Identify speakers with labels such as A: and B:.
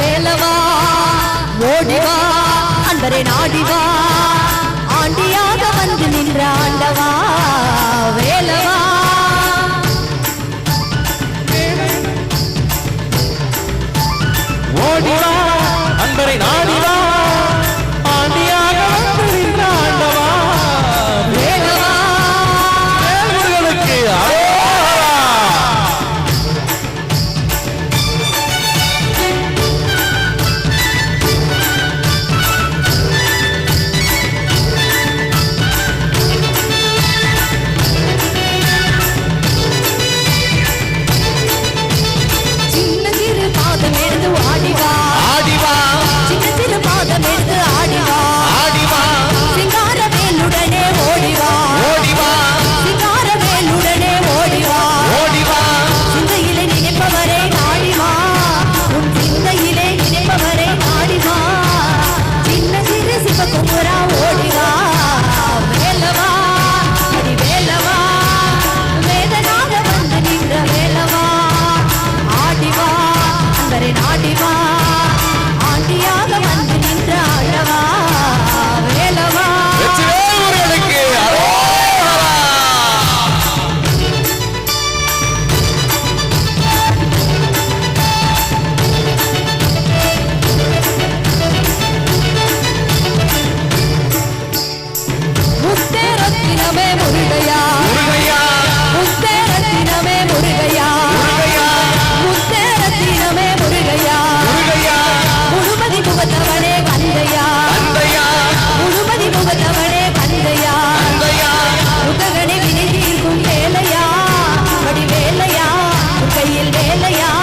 A: வேலவா ஓடிவா அன்பரை நாடிவா. Ольга! வேலையா?